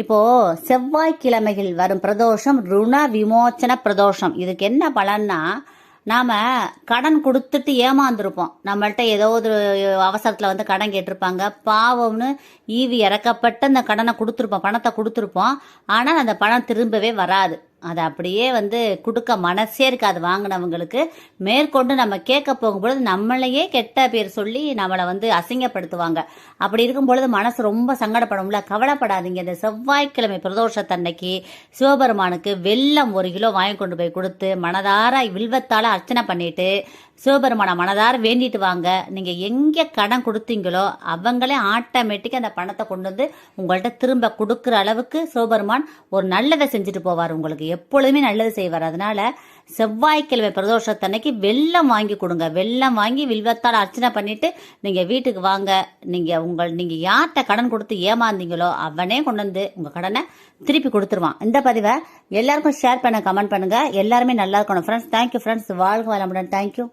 இப்போ செவ்வாய்க்கிழமைகள் வரும் பிரதோஷம் ருண விமோச்சன பிரதோஷம். இதுக்கு என்ன பலன்னா நாம கடன் கொடுத்துட்டு ஏமாந்துருப்போம். நம்மள்ட்ட ஏதோ ஒரு அவசரத்துல வந்து கடன் கேட்டிருப்பாங்க. பாவம்னு ஈவி இறக்கப்பட்டு அந்த கடனை கொடுத்துருப்போம் பணத்தை கொடுத்துருப்போம். ஆனால் அந்த பணம் திரும்பவே வராது. அது அப்படியே வந்து கொடுக்க மனசே இருக்காது வாங்கினவங்களுக்கு. மேற்கொண்டு நம்ம கேட்க போகும்பொழுது நம்மளையே கெட்ட பேர் சொல்லி நம்மளை வந்து அசிங்கப்படுத்துவாங்க. அப்படி இருக்கும் பொழுது மனசு ரொம்ப சங்கடப்படும்ல? கவலைப்படாதீங்க. இந்த செவ்வாய்க்கிழமை பிரதோஷத்தன்னைக்கு சிவபெருமானுக்கு வெல்லம் ஒரு கிலோ வாங்கி கொண்டு போய் கொடுத்து மனதார வில்வத்தால் அர்ச்சனை பண்ணிட்டு சிவபெருமான மனதார வேண்டிட்டு வாங்க. நீங்க எங்க கடன் கொடுத்தீங்களோ அவங்களே ஆட்டோமேட்டிக் அந்த பணத்தை கொண்டு வந்து உங்கள்கிட்ட திரும்ப கொடுக்குற அளவுக்கு சிவபெருமான் ஒரு நல்லதை செஞ்சுட்டு போவார். உங்களுக்கு எப்பொழுதுமே நல்லது செய்வார். அதனால செவ்வாய்க்கிழமை பிரதோஷத்தன்னைக்கு வெள்ளம் வாங்கி கொடுங்க. வெள்ளம் வாங்கி வில்வத்தால் அர்ச்சனை பண்ணிட்டு நீங்க வீட்டுக்கு வாங்க. நீங்க உங்கள் நீங்க யார்கிட்ட கடன் கொடுத்து ஏமாந்தீங்களோ அவனே கொண்டு வந்து உங்க கடனை திருப்பி கொடுத்துருவான். இந்த பதிவை எல்லாருக்கும் ஷேர் பண்ண கமெண்ட் பண்ணுங்க. எல்லாருமே நல்லா இருக்கணும். ஃப்ரெண்ட்ஸ் தேங்க்யூ ஃப்ரெண்ட்ஸ் வாழ்க வளமுடன். தேங்க்யூ